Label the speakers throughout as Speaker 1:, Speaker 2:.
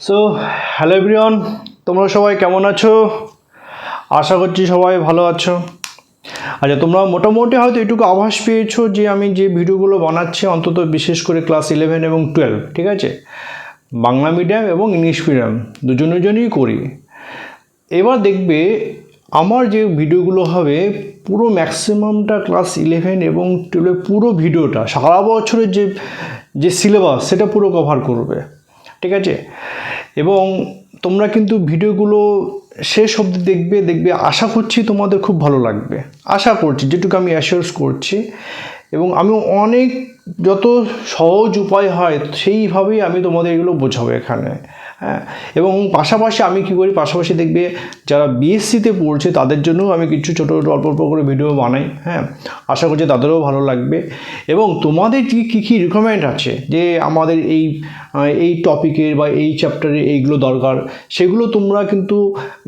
Speaker 1: So hello everyone তোমরা সবাই কেমন আছো? আশা করছি সবাই ভালো আছো। আচ্ছা তোমরা মোটামুটি হয়তো এটুকু আভাস পেয়েছ যে আমি যে ভিডিওগুলো বানাচ্ছি, অন্তত বিশেষ করে ক্লাস ইলেভেন এবং টুয়েলভ ঠিক আছে? বাংলা মিডিয়াম এবং ইংলিশ মিডিয়াম দুজনের জন্যই করি। এবার দেখবে, আমার যে ভিডিওগুলো হবে, পুরো ম্যাক্সিমামটা ক্লাস ইলেভেন এবং টুয়েলভের পুরো ভিডিওটা, সারা বছরের যে যে সিলেবাস সেটা পুরো কভার করবে, ঠিক আছে? এবং তোমরা কিন্তু ভিডিওগুলো শেষ অবধি দেখবে দেখবে। আশা করছি তোমাদের খুব ভালো লাগবে। আশা করছি, যেটুকু আমি অ্যাসিওর্স করছি। এবং আমি অনেক, যত সহজ উপায় হয়, সেইভাবেই আমি তোমাদের এগুলো বোঝাবো এখানে। হ্যাঁ এবং পাশাপাশি আমি কী করি, পাশাপাশি দেখবে যারা বিএসসিতে পড়ছে তাদের জন্যও আমি কিছু ছোটো ছোটো, অল্প অল্প করে ভিডিও বানাই হ্যাঁ আশা করছি তাদেরও ভালো লাগবে। এবং তোমাদের কি, কী কী রিকমেন্ড আছে যে আমাদের এই এই টপিকের বা এই চ্যাপ্টারে এইগুলো দরকার? সেগুলো তোমরা কিন্তু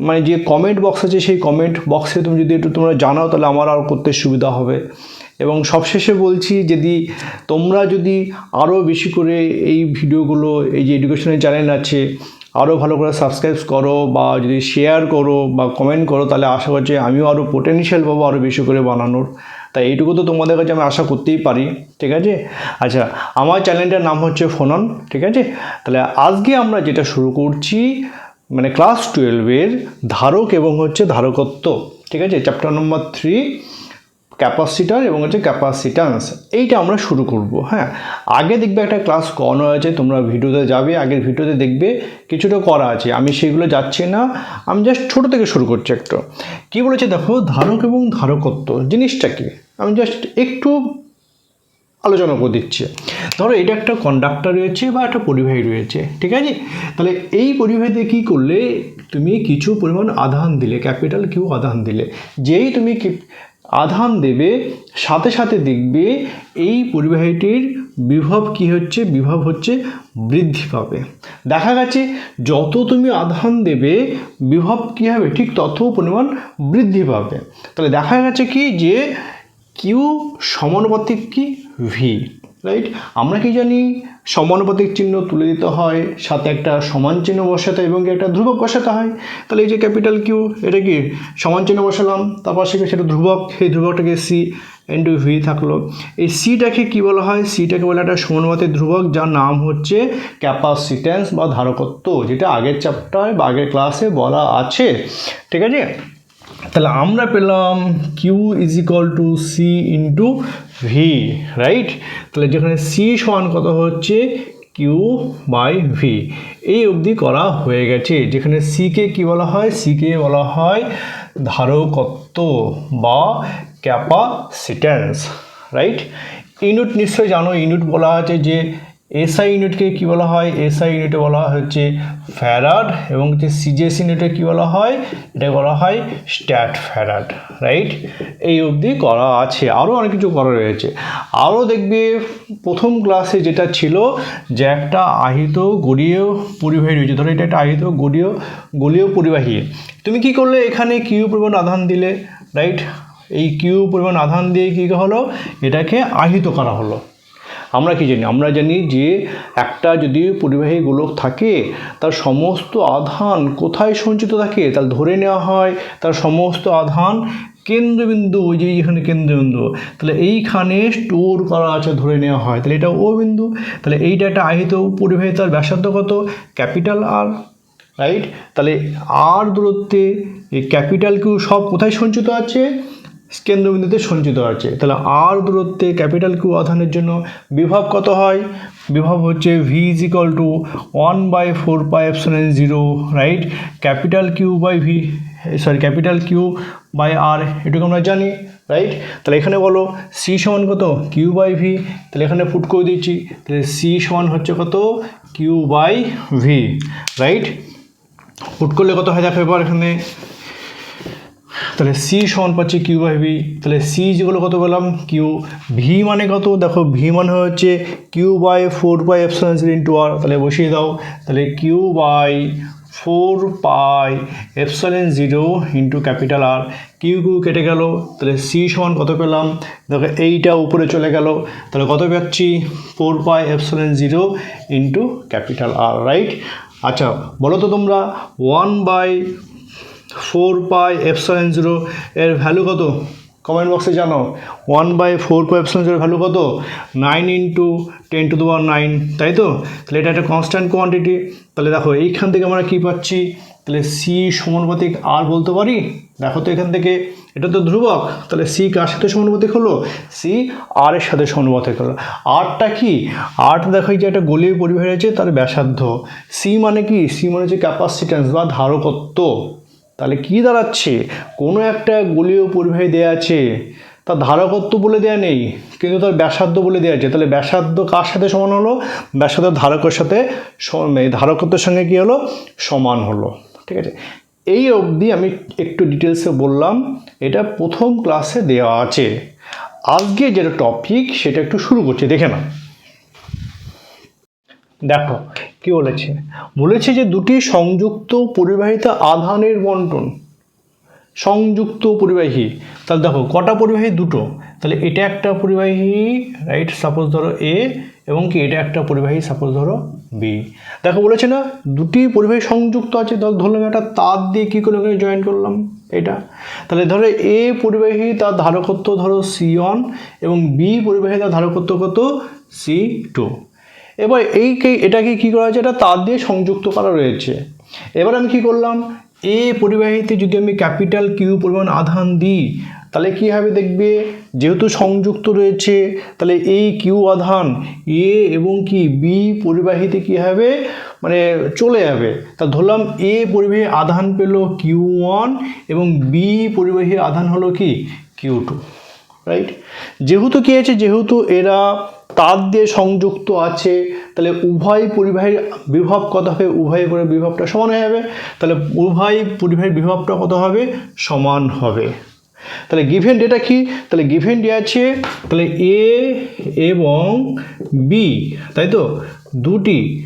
Speaker 1: মানে যে কমেন্ট বক্স আছে সেই কমেন্ট বক্সে তুমি যদি একটু তোমরা জানাও তাহলে আমার আর করতে সুবিধা হবে। এবং সবশেষে বলছি, যদি তোমরা যদি আরও বেশি করে এই ভিডিওগুলো, এই যে এডুকেশনের চ্যানেল আছে আরও ভালো করে সাবস্ক্রাইব করো বা যদি শেয়ার করো বা কমেন্ট করো, তাহলে আশা করছি আমিও আরও পোটেনশিয়াল পাবো আরও বেশি করে বানানোর। তাই এইটুকু তো তোমাদের কাছে আমি আশা করতেই পারি, ঠিক আছে? আচ্ছা আমার চ্যানেলটার নাম হচ্ছে ফোনন, ঠিক আছে? তাহলে আজকে আমরা যেটা শুরু করছি মানে ক্লাস টুয়েলভের ধারক এবং হচ্ছে ধারকত্ব, ঠিক আছে? চ্যাপ্টার নম্বর থ্রি ক্যাপাসিটার এবং হচ্ছে ক্যাপাসিটান্স এইটা আমরা শুরু করব হ্যাঁ? আগে দেখবে একটা ক্লাস করানো আছে তোমরা ভিডিওতে যাবে, আগের ভিডিওতে দেখবে কিছুটা করা আছে। আমি সেগুলো যাচ্ছি না, আমি জাস্ট ছোটো থেকে শুরু করছি একটু। কী বলেছে দেখো, ধারক এবং ধারকত্ব, জিনিসটা কি? আমি জাস্ট একটু আলোচনা করে দিচ্ছি। ধরো এটা একটা কন্ডাক্টর রয়েছে বা একটা পরিবাহী রয়েছে, ঠিক আছে? তাহলে এই পরিবাহীতে কী করলে, তুমি কিছু পরিমাণ আধান দিলে ক্যাপিটাল কিউ আধান দিলে, যেই তুমি আধান দেবে, সাথে সাথে দেখবে এই পরিবাহীটির বিভব কি হচ্ছে? বিভব হচ্ছে বৃদ্ধি পাবে। দেখা গেছে, যত তুমি আধান দেবে, বিভব কী হবে? ঠিক তত পরিমাণ বৃদ্ধি পাবে। তাহলে দেখা গেছে কি? যে কিউ সমানুপাতিক কি? ভি রাইট আমরা কি জানি সমানুপাতিক চিহ্ন তুলে দিতে হয়, সাথে একটা সমান চিহ্ন বসাতে এবং একটা ধ্রুবক বসাতে হয়। তাহলে এই যে ক্যাপিটাল কিউ এটা কি? সমান চিহ্ন বসালাম, তারপর সেখানে সেটা ধ্রুবক, সেই ধ্রুবকটাকে সি এন ইন্টু ভি থাকল। এই সিটাকে কি বলা হয়? সিটাকে বলা একটা সমানুপাতিক ধ্রুবক, যার নাম হচ্ছে ক্যাপাসিট্যান্স বা ধারকত্ব, যেটা আগের চ্যাপ্টার বা আগের ক্লাসে বলা আছে। ঠিক আছে? তাহলে আমরা পেলাম Q is equal to C into V right তাহলে যেখানে সি সমান কত হচ্ছে? কিউ বাই ভি এই অবধি করা হয়ে গেছে। যেখানে সিকে কি বলা হয়? সিকে বলা হয় ধারকত্ব বা ক্যাপাসিট্যান্স রাইট ইউনিট নিশ্চয়ই জানো ইউনিট বলা আছে যে এসআই ইউনিটকে কী বলা হয়? এসআই ইউনিটে বলা হয় হচ্ছে ফ্যারাড এবং হচ্ছে সিজিএস ইউনিটে কী বলা হয়? এটা বলা হয় স্ট্যাট ফ্যারাড রাইট এই অবধি করা আছে। আরও অনেক কিছু করা রয়েছে। আরও দেখবে প্রথম ক্লাসে যেটা ছিল যে একটা আহিত গড়ীয় পরিবাহী রয়েছে। ধরো এটা একটা আহিত গড়ীয়, গলীয় পরিবাহী। তুমি কি করলে? এখানে কিউ পরিমাণ আধান দিলে রাইট এই কিউ পরিমাণ আধান দিয়ে কী হলো? এটাকে আহিত করা হলো। আমরা কি জানি? আমরা জানি যে একটা যদি পরিবাহী গোলক থাকে, তার সমস্ত আধান কোথায় সঞ্চিত থাকে? তাহলে ধরে নেওয়া হয়, তার সমস্ত আধান কেন্দ্রবিন্দু, ওই যে এখানে কেন্দ্রবিন্দু। তাহলে এইখানে স্টোর করা আছে, ধরে নেওয়া হয়। তাহলে এটা ও বিন্দু। তাহলে এইটা একটা আহিত পরিবাহী তার ব্যাসার্ধ কত? Capital R, right? তাহলে আর দূরত্বে এই ক্যাপিটাল কিউ সব কোথায় সঞ্চিত আছে? কেন্দ্রবিন্দুতে সঞ্চিত আছে। তাহলে আর দূরত্বে ক্যাপিটাল কিউ আধানের জন্য বিভব কত হয়? বিভব হচ্ছে V is equal to one by four pi epsilon zero right capital Q by V sorry capital Q by R এটুকু আমরা জানি রাইট তাহলে এখানে বলো সি সমান কত? কিউ বাই ভি তাহলে এখানে ফুট করে দিচ্ছি, তাহলে সি সমান হচ্ছে কত? Q by V right put করলে কত হয়? দেখো এবার এখানে তাহলে সি সমান পাচ্ছি কিউ বাই ভি তাহলে সি যেগুলো কত পেলাম? কিউ ভি মানে কত? দেখো ভি মানে হচ্ছে Q by four by zero into R তাহলে বসিয়ে দাও। তাহলে Q by four pi epsilon zero into capital R Q Q কেটে গেল। তাহলে সি সমান কত পেলাম? দেখো এইটা উপরে চলে গেল। তাহলে কত পাচ্ছি? Four pi epsilon zero into capital R right আচ্ছা বলো তো তোমরা one by four pi epsilon zero, এর ভ্যালু কত? কমেন্ট বক্সে জানো one by four pi epsilon জিরোর ভ্যালু কত? নাইন ইন্টু টেন টু দেওয়ার নাইন তাই তো? তাহলে এটা একটা কনস্ট্যান্ট কোয়ান্টিটি তাহলে দেখো, এইখান থেকে আমরা কী পাচ্ছি? তাহলে সি সমানুপাতিক আর বলতে পারি? দেখো তো এখান থেকে, এটা তো ধ্রুবক। তাহলে সি কার সাথে সমানুপাতিক হলো? সি আর এর সাথে সমানুপাতিক হলো। আরটা কি? আরটা দেখো যে একটা গলীয় পরিবাহ আছে তার ব্যাসার্ধ। সি মানে কি? সি মানে হচ্ছে ক্যাপাসিট্যান্স বা ধারকত্ব। তাহলে কি দাঁড়াচ্ছে? কোনো একটা গলীয় পরিবাহী দেওয়া আছে। তার ধারকত্ব বলে দেওয়া নেই, কিন্তু তার ব্যাসার্ধ বলে দেওয়া আছে। তাহলে ব্যাসার্ধ কার সাথে সমান হলো? ব্যাসার্ধ ধারকের সাথে ধারকত্বের সঙ্গে কী হলো? সমান হলো। ঠিক আছে? এই অবধি আমি একটু ডিটেলসে বললাম, এটা প্রথম ক্লাসে দেওয়া আছে। আজকে যেটা টপিক সেটা একটু শুরু করছি। দেখে না দেখো কি বলেছে? বলেছে যে দুটি সংযুক্ত পরিবাহিত আধানের বন্টন। সংযুক্ত পরিবাহী, তাহলে দেখো, কটা পরিবাহী? দুটো। তাহলে এটা একটা পরিবাহী রাইট সাপোজ ধরো এ এবং কি, এটা একটা পরিবাহী সাপোজ ধরো বি দেখো, বলেছে না, দুটি পরিবাহী সংযুক্ত আছে, ধর, ধরলাম একটা তার দিয়ে কী করে ওখানে জয়েন করলাম? এটা। তাহলে ধরো এ পরিবাহী তার ধারকত্ব ধরো সি ওয়ান এবং বি পরিবাহী তার ধারকত্ব কত? সি টু এবার এই এটাকে কী করা হয়েছে? এটা তার দিয়ে সংযুক্ত করা রয়েছে। এবার আমি কি করলাম? এ পরিবাহীতে যদি আমি ক্যাপিটাল কিউ পরিমাণ আধান দিই, তাহলে কী হবে দেখবে? যেহেতু সংযুক্ত রয়েছে, তাহলে এই কিউ আধান এ এবং কি বি পরিবাহীতে কী হবে? মানে চলে যাবে। তা ধরলাম এ পরিবাহী আধান পেল কিউ ওয়ান এবং বি পরিবাহী আধান হলো কি? কিউ টু রাইট যেহেতু কী আছে যেহেতু এরা তার দিয়ে সংযুক্ত আছে, তাহলে উভয় পরিবাহীর বিভব কত হবে? উভয় করে বিভবটা সমান হয়ে যাবে। তাহলে উভয় পরিবাহীর বিভবটা কত হবে? সমান হবে। তাহলে গিভেন ডেটা কি? তাহলে গিভেন ডে আছে, তাহলে এ এবং বি, তাই তো? দুটি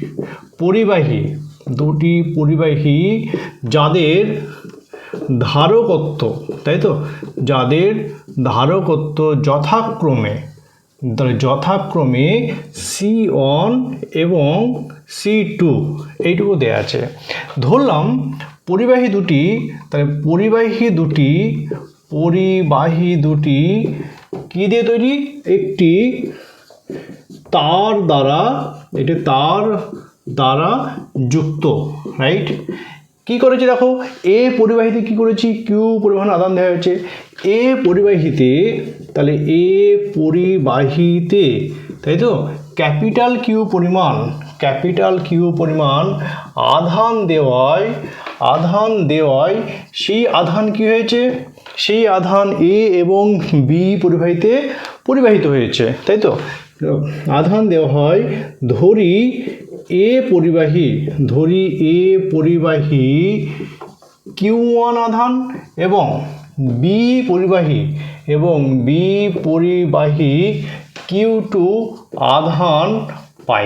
Speaker 1: পরিবাহী দুটি পরিবাহী যাদের ধারকত্ব, তাই তো? যাদের ধারকত্ব যথাক্রমে তাহলে যথাক্রমে সি ওয়ান এবং সি টু এইটুকু দেওয়া আছে। ধরলাম পরিবাহী দুটি, তাহলে পরিবাহী দুটি পরিবাহী দুটি কী দিয়ে তৈরি? একটি তার দ্বারা এটি তার দ্বারা যুক্ত রাইট কি করেছি দেখো? এ পরিবাহীতে কি করেছি? কিউ পরিমাণ আদান দেওয়া হয়েছে। এ পরিবাহীতে তাহলে এ পরিবাহিতে, তাই তো? ক্যাপিটাল কিউ পরিমাণ, ক্যাপিটাল কিউ পরিমাণ আধান দেওয়ায় আধান দেওয়ায় সেই আধান কি হয়েছে? সেই আধান এ এবং বি পরিবাহীতে পরিবাহিত হয়েছে, তাই তো? আধান দেওয়া হয় ধরি এ পরিবাহী, ধরি এ পরিবাহী কিউ ওয়ান আধান এবং বি পরিবাহী এবং বি পরিবাহী কিউ টু আধান পাই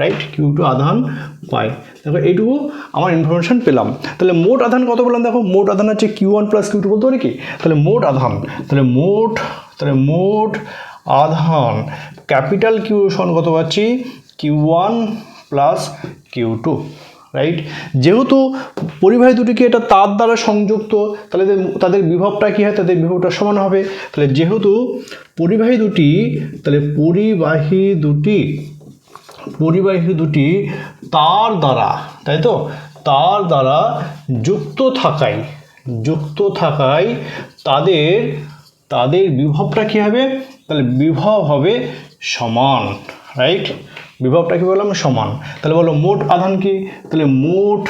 Speaker 1: রাইট কিউ টু আধান পাই। দেখো, এইটুকু আমার ইনফরমেশন পেলাম। তাহলে মোট আধান কত বললাম দেখো? মোট আধান হচ্ছে Q one plus Q two বলতে পারি কি? তাহলে মোট আধান, তাহলে মোট তাহলে মোট আধান, ক্যাপিটাল কিউ সমান কত পাচ্ছি? Q one plus Q two. Right যেহেতু পরিবাহী দুটিকে এটা তার দ্বারা সংযুক্ত, তাহলে তাদের বিভবটা কী হয়? তাদের বিভবটা সমান হবে। তাহলে যেহেতু পরিবাহী দুটি, তাহলে পরিবাহী দুটি পরিবাহী দুটি তার দ্বারা, তাই তো? তার দ্বারা যুক্ত থাকায় যুক্ত থাকায় তাদের তাদের বিভবটা কী হবে? তাহলে বিভব হবে সমান। রাইট বিভবটা কী বললাম? সমান। তাহলে বলো মোট আধান কি? তাহলে মোট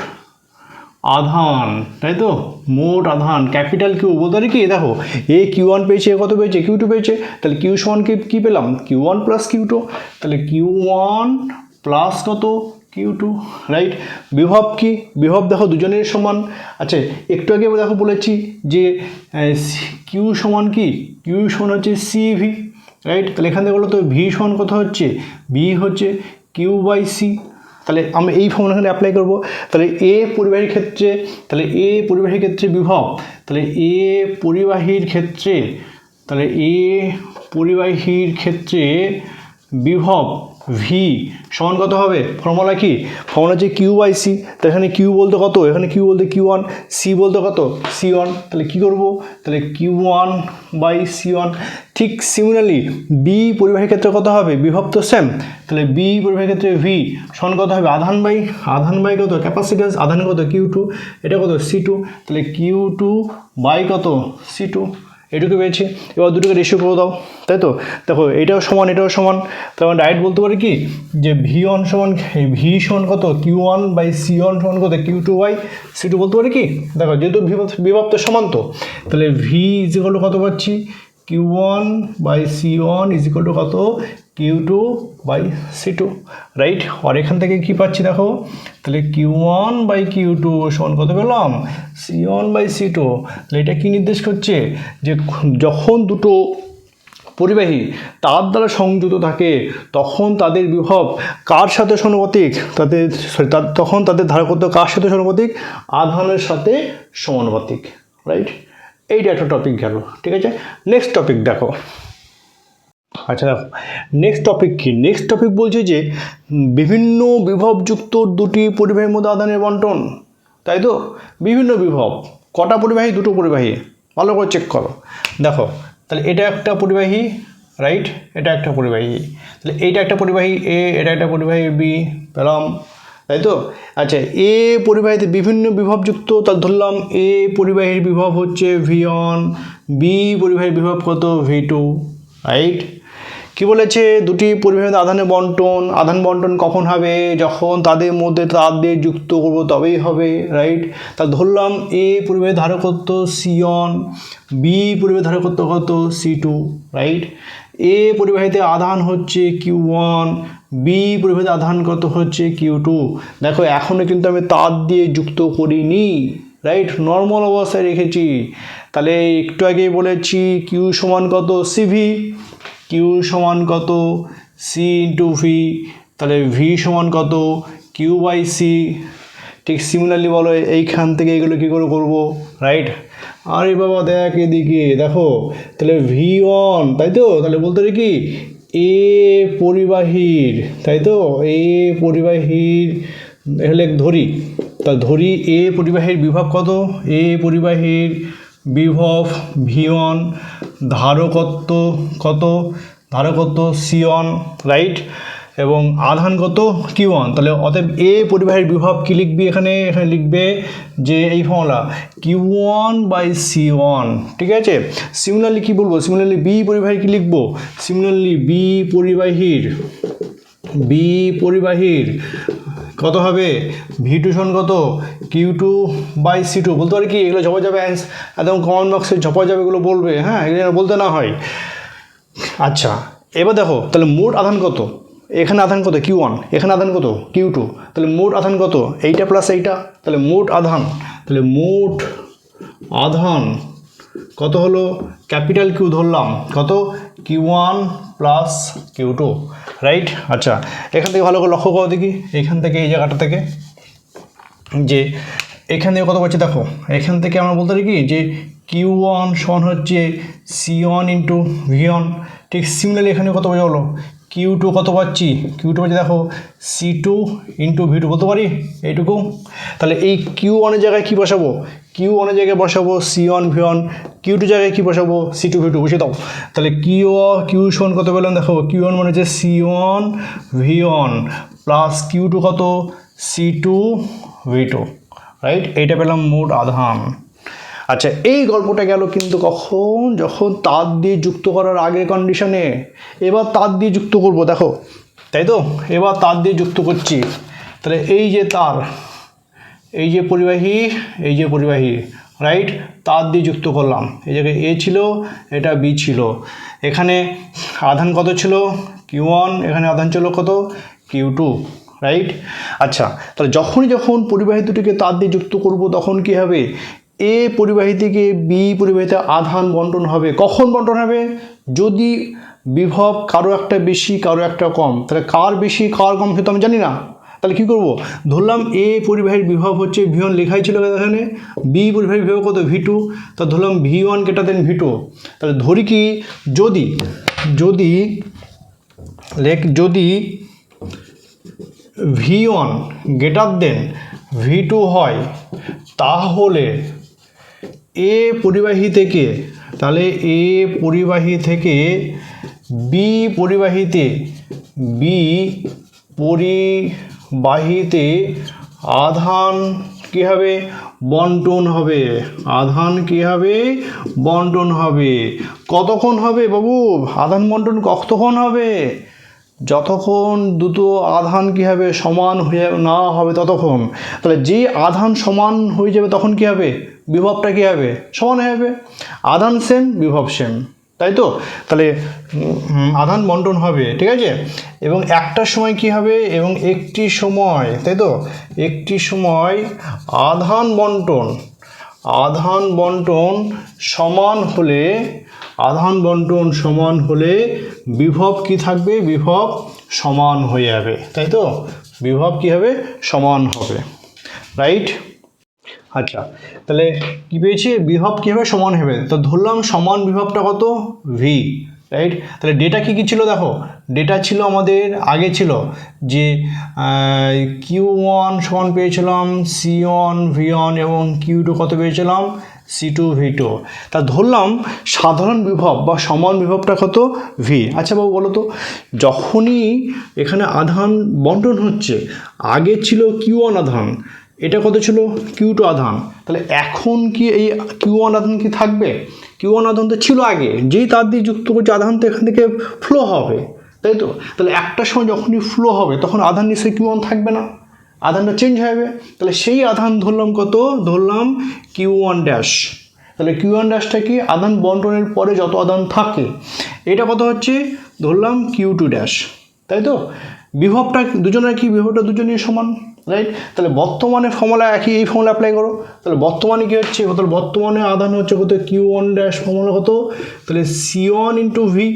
Speaker 1: আধান, তাই তো? মোট আধান, ক্যাপিটাল কিউ পারি কি? দেখো, এ কিউ ওয়ান পেয়েছে, এ কত পেয়েছে? কিউ টু পেয়েছে। তাহলে কিউ সমান কি, কী পেলাম? Q one plus Q two. তাহলে কিউ ওয়ান প্লাস কত? কিউ টু রাইট বিভব কি? বিভব দেখো দুজনের সমান। আচ্ছা একটু আগে দেখো বলেছি যে কিউ সমান কি? কিউ সমান হচ্ছে সিভি রাইট তাহলে এখান থেকে বলো তো ভি সমান কত হচ্ছে? ভি হচ্ছে কিউ বাই সি তাহলে আমি এই ফর্মুলা এখানে অ্যাপ্লাই করব। তাহলে এ পরিবাহীর ক্ষেত্রে, তাহলে এ পরিবাহীর ক্ষেত্রে বিভব, তাহলে এ পরিবাহীর ক্ষেত্রে, তাহলে এ পরিবাহীর ক্ষেত্রে বিভব ভি সমান কত হবে? ফর্মুলা কি? ফর্মুলা হচ্ছে কিউ বাই সি তো এখানে কিউ বলতে কত? এখানে কিউ বলতে কিউ ওয়ান সি বলতে কত? সি ওয়ান তাহলে কী করব? তাহলে Q one by C one ঠিক সিমিলারলি বি পরিবাহীর ক্ষেত্রে কত হবে? বিভব তো সেম তাহলে বি পরিবাহীর ক্ষেত্রে ভি সমান কত হবে? আধান বাই আধান বাই কত? ক্যাপাসিটেন্স আধান কত? কিউ টু এটা কত? সি টু তাহলে কিউ টু বাই কত? সি টু এটুকু পেয়েছি। এবার দুটোকে রেশিও করে দাও, তাই তো? দেখো, এটাও সমান এটাও সমান। তার মানে ডাইরেক্ট বলতে পারি কি? যে ভি ওয়ান সমান ভি সমান কত? Q one by C one সমান কত? Q two by C two বলতে পারি কি? দেখো, যেহেতু বিভব- তো সমান তো, তাহলে ভি ইজ ইকাল টু কত পাচ্ছি? Q one by C one is equal to কত? Q two by C two right আর এখান থেকে কি পাচ্ছি দেখো? তাহলে Q one by Q two সমান কত পেলাম? C one by C two তাহলে এটা কী নির্দেশ করছে? যে যখন দুটো পরিবাহী তার দ্বারা সংযুক্ত থাকে, তখন তাদের বিভব কার সাথে সমানুপাতিক? তাদের তখন তাদের ধারকত্ব কার সাথে সমানুপাতিক? আধানের সাথে সমানুপাতিক রাইট এইটা একটা টপিক গেল ঠিক আছে? নেক্সট টপিক দেখো। আচ্ছা দেখো। নেক্সট টপিক কি? নেক্সট টপিক বলছে যে বিভিন্ন বিভবযুক্ত দুটি পরিবাহীর মধ্যে আদানের বন্টন, তাই তো? বিভিন্ন বিভব। কটা পরিবাহী? দুটো পরিবাহী। ভালো করে চেক করো। দেখো, তাহলে এটা একটা পরিবাহী রাইট এটা একটা পরিবাহী। তাহলে এইটা একটা পরিবাহী এ এটা একটা পরিবাহী বি পেলাম। তাই তো আচ্ছা এ পরিবাহীতে বিভিন্ন বিভবযুক্ত তার ধরলাম এ পরিবাহীর বিভব হচ্ছে ভি ওয়ান, বি পরিবাহীর বিভব কত? V two, right? কি বলেছে? দুটি পরিবাহীর আধানের বন্টন, আধান বন্টন কখন হবে? যখন তাদের মধ্যে তার দিয়ে যুক্ত করব তবেই হবে, রাইট? তা ধরলাম এ পরিবাহী ধারকত্ব সি অন বি পরিবাহী ধারকত্ব কত? C two, right? এ পরিবাহীতে আধান হচ্ছে কিউ ওয়ান বি পরিবাহীতে আধান কত হচ্ছে কিউ টু দেখো এখনও কিন্তু আমি তার দিয়ে যুক্ত করিনি রাইট নর্মাল অবস্থায় রেখেছি। তাহলে একটু আগেই বলেছি কিউ সমান কত সিভি কিউ সমান কত সি ইন্টু ভি তাহলে ভি সমান কত কিউ বাই সি ঠিক সিমিলারলি বলো এইখান থেকে এগুলো কী করে করব রাইট আরে বাবা, দেখ এদিকে, দেখো, তাহলে ভি ওয়ান তাই তো? তাহলে বলতে পারি কি? এ পরিবাহীর, তাই তো? এ পরিবাহীর হলে ধরি, তা ধরি এ পরিবাহীর বিভব কত? এ পরিবাহীর বিভব ভি ওয়ান ধারকত্ব কত? ধারকত্ব সি ওয়ান রাইট এবং আধান কত? কিউ ওয়ান তাহলে অতএব এ পরিবাহীর বিভব কী লিখবি এখানে? এখানে লিখবে যে এই formula Q one by C one ঠিক আছে? সিমিলারলি কী বলব? সিমিলারলি বি পরিবাহীর কী লিখব? সিমিলারলি বি পরিবাহীর বি পরিবাহীর কত হবে? ভি টুশন কত? Q two by C two বলতে পারি কি? এগুলো ঝপা যাবে একদম কমন বক্সে ঝপা যাবে এগুলো বলবে। হ্যাঁ এগুলো বলতে না হয়। আচ্ছা এবার দেখো, তাহলে মোট আধান কত? এখানে আধান কত? কিউ ওয়ান এখানে আধান কত? কিউ টু তাহলে মোট আধান কত? এইটা প্লাস এইটা। তাহলে মোট আধান। তাহলে মোট আধান কত হলো? ক্যাপিটাল কিউ ধরলাম। কত? Q one plus Q two right আচ্ছা। এখান থেকে ভালো করে লক্ষ্য করো দেখি। এখান থেকে, এই জায়গাটা থেকে। যে এখান থেকে কত পাচ্ছি? দেখো, এখান থেকে আমরা বলতে পারি কি? যে কিউ ওয়ান সমান হচ্ছে C one into V one ঠিক সিমিলারলি এখানে কত বোঝা হলো কিউ টু কত পাচ্ছি? কিউ টু পাচ্ছি, দেখো C two into V two বলতে পারি? এইটুকু। তাহলে এই কিউ ওয়ানের জায়গায় কী বসাবো? কিউ ওয়ানের জায়গায় বসাবো C one V one Q two জায়গায় কী বসাবো? সি টু ভি টু বসে দাও। তাহলে কিউ কিউ সমান কত পেলাম? দেখো কিউ ওয়ান মানে হচ্ছে C one V one plus Q two কত? C two V two right এইটা পেলাম মোট আধান। আচ্ছা এই গল্পটা গেল কিন্তু কখন? যখন তার দিয়ে যুক্ত করার আগের কন্ডিশনে এবার তার দিয়ে যুক্ত করব, দেখো। তাই তো? এবার তার দিয়ে যুক্ত করছি। তাহলে এই যে তার, এই যে পরিবাহী, এই যে পরিবাহী রাইট তার দিয়ে যুক্ত করলাম। এই জায়গায় এ ছিল, এটা বি ছিল। এখানে আধান কত ছিল? কিউ ওয়ান এখানে আধান ছিল কত? কিউ টু রাইট আচ্ছা তাহলে যখনই যখন পরিবাহী দুটিকে তার দিয়ে যুক্ত করব, তখন কি হবে? এ পরিবাহী থেকে বি পরিবাহীতে আধান বন্টন হবে। কখন বন্টন হবে? যদি বিভব কারও একটা বেশি, কারও একটা কম, তাহলে কার বেশি, কার কম সে তো আমি জানি না। তাহলে কী করব? ধরলাম এ পরিবাহীর বিভব হচ্ছে ভি ওয়ান লেখাই ছিল এখানে? বি পরিবাহীর বিভব কত? V two. তা ধরলাম ভি ওয়ান কেটা দেন ভি টু। তাহলে ধরি কি, যদি যদি, লেখ, যদি V one greater then, V two হয়, তাহলে এ পরিবাহী থেকে, তাহলে এ পরিবাহী থেকে বি পরিবাহীতে বি পরিবাহীতে আধান কী হবে? বন্টন হবে। আধান কী হবে? বন্টন হবে। কতক্ষণ হবে বাবু? আধান বন্টন কতক্ষণ হবে? যতক্ষণ দুটো আধান কী হবে সমান হয়ে না হবে ততক্ষণ, তাহলে যে আধান সমান হয়ে যাবে তখন কী হবে? বিভবটা কী হবে? সমান হয়ে যাবে। আধান সেম বিভব সেম তাই তো? তাহলে আধান বন্টন হবে, ঠিক আছে? এবং একটা সময় কি হবে? এবং একটি সময়, তাই তো? একটি সময় আধান বন্টন আধান বন্টন সমান হলে, আধান বন্টন সমান হলে বিভব কি থাকবে? বিভব সমান হয়ে যাবে। তাই তো? বিভব কি হবে? সমান হবে। রাইট আচ্ছা তাহলে কি পেয়েছি? বিভব কীভাবে সমান হবে। তো ধরলাম সমান বিভবটা কত? ভি রাইট তাহলে ডেটা কী কী ছিল দেখো? ডেটা ছিল আমাদের, আগে ছিল যে কিউ ওয়ান সমান পেয়েছিলাম সি ওয়ান ভি ওয়ান এবং কিউ টু কত পেয়েছিলাম? সি টু ভি টু তা ধরলাম সাধারণ বিভব বা সমান বিভবটা কত? ভি আচ্ছা বাবু, বলো তো। যখনই এখানে আধান বন্টন হচ্ছে, আগে ছিল কিউ ওয়ান আধান। এটা কত ছিল? কিউ টু আধান। তাহলে এখন কি এই কিউ ওয়ান আধান কি থাকবে? কিউ ওয়ান আধান তো ছিল আগে। যেই তার দিয়ে যুক্ত করছে আধান তো এখান থেকে ফ্লো হবে। তাই তো? তাহলে একটা সময় যখনই ফ্লো হবে, তখন আধান নিশ্চয়ই কিউ ওয়ান থাকবে না। আধানটা চেঞ্জ হয়ে যাবে। তাহলে সেই আধান ধরলাম কত? ধরলাম কিউ ওয়ান ড্যাশ তাহলে কিউ ওয়ান ড্যাশটা কি? আধান বন্টনের পরে যত আধান থাকে, এটা কত হচ্ছে? ধরলাম কিউ টু ড্যাশ তাই তো? বিভবটা, দুজনের কি বিভবটা? দুজনের সমান। রাইট তাহলে বর্তমানে ফর্মুলা একই, এই ফর্মুলা অ্যাপ্লাই করো। তাহলে বর্তমানে কী হচ্ছে? তাহলে বর্তমানে আধান হচ্ছে কত? কিউ ওয়ান ড্যাশ ফর্মুলা কত? তাহলে C one into V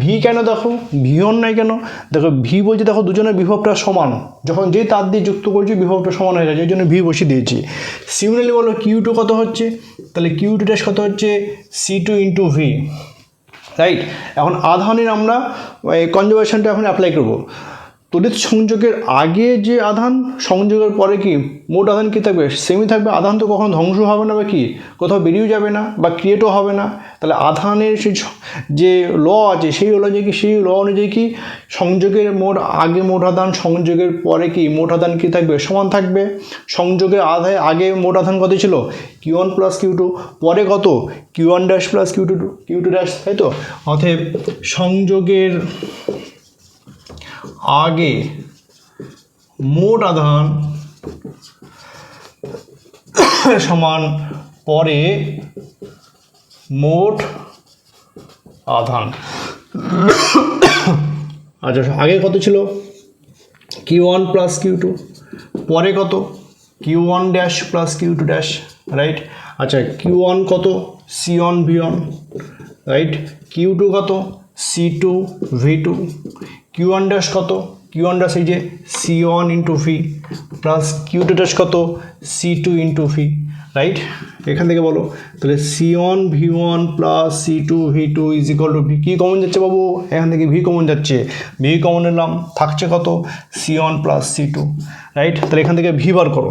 Speaker 1: V কেন দেখো? ভি ওয়ান নাই কেন? দেখো ভি বলছে দেখো দুজনের বিভবটা সমান। যখন যে তার দিয়ে যুক্ত করছি, বিভবটা সমান হয়ে যাচ্ছে। এই জন্য ভি বসিয়ে দিয়েছি। সিমিলারলি বলো কিউ টু কত হচ্ছে? তাহলে কিউ টু ড্যাশ কত হচ্ছে? C two into V right এখন আধানের আমরা কনজারভেশনটা এখন অ্যাপ্লাই করব। তড়িৎ সংযোগের আগে যে আধান, সংযোগের পরে কি মোট আধান কী থাকবে? সেমি থাকবে। আধান তো কখনো ধ্বংস হবে না বা কি? কোথাও বেরিয়েও যাবে না বা ক্রিয়েটও হবে না। তাহলে আধানের সেই যে ল আছে, সেই অনুযায়ী কি? সেই ল অনুযায়ী কি সংযোগের মোট আগে মোট আধান, সংযোগের পরে কি মোট আধান কী থাকবে? সমান থাকবে। সংযোগের আধায় আগে মোট আধান কত ছিল? Q one plus Q two পরে কত? Q one dash plus Q two Q two dash তাই তো? অতএব সংযোগের আগে মোট আধান সমান পরে মোট আধান আচ্ছা আগে কত ছিল Q one plus Q two পরে কত Q one dash plus Q two dash right আচ্ছা কিউ ওয়ান কত C one V one right Q two কত C two V two Q one dash কত? কিউ ওয়ান ড্যাশ এই যে C one into V plus Q two dash কত? C two into V right এখান থেকে বলো। তাহলে C one V one plus C two V two is equal to V key common যাচ্ছে বাবু? এখান থেকে ভি কমন যাচ্ছে। ভি কমন নিলাম থাকছে কত? C one plus C two right তাহলে এখান থেকে ভি বার করো।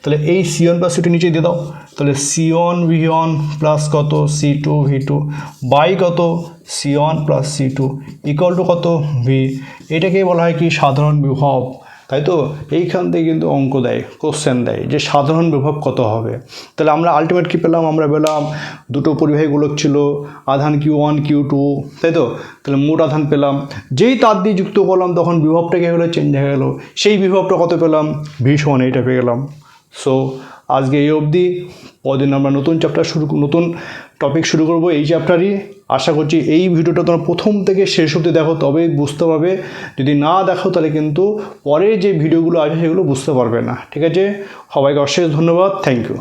Speaker 1: তাহলে এই C one plus C two নিচে দিয়ে দাও। তাহলে C one V one plus কত? C two V two by কত? C one plus C two equal to কত ভি এটাকেই বলা হয় কি সাধারণ বিভব। তাই তো? এইখান থেকে কিন্তু অঙ্ক দেয় কোশ্চেন দেয় যে সাধারণ বিভব কত হবে। তাহলে আমরা আলটিমেট কী পেলাম? আমরা পেলাম দুটো পরিবাহীগুলো ছিল, আধান কিউ ওয়ান কিউ টু তাই তো? তাহলে মোট আধান পেলাম। যেই তার দিয়ে যুক্ত করলাম, তখন বিভবটা কী হলো? চেঞ্জ হয়ে গেলো। সেই বিভবটা কত পেলাম? ভি সমান এইটা পেয়ে গেলাম। সো আজকে এই অবধি। পরদিন আমরা নতুন চ্যাপ্টার শুরু, নতুন টপিক শুরু করব এই চ্যাপ্টারই আশা করছি এই ভিডিওটা তোমরা প্রথম থেকে শেষ অবধি দেখো, তবেই বুঝতে পারবে। যদি না দেখো, তাহলে কিন্তু পরে যে ভিডিওগুলো আছে সেগুলো বুঝতে পারবে না। ঠিক আছে? সবাইকে অশেষ ধন্যবাদ। Thank you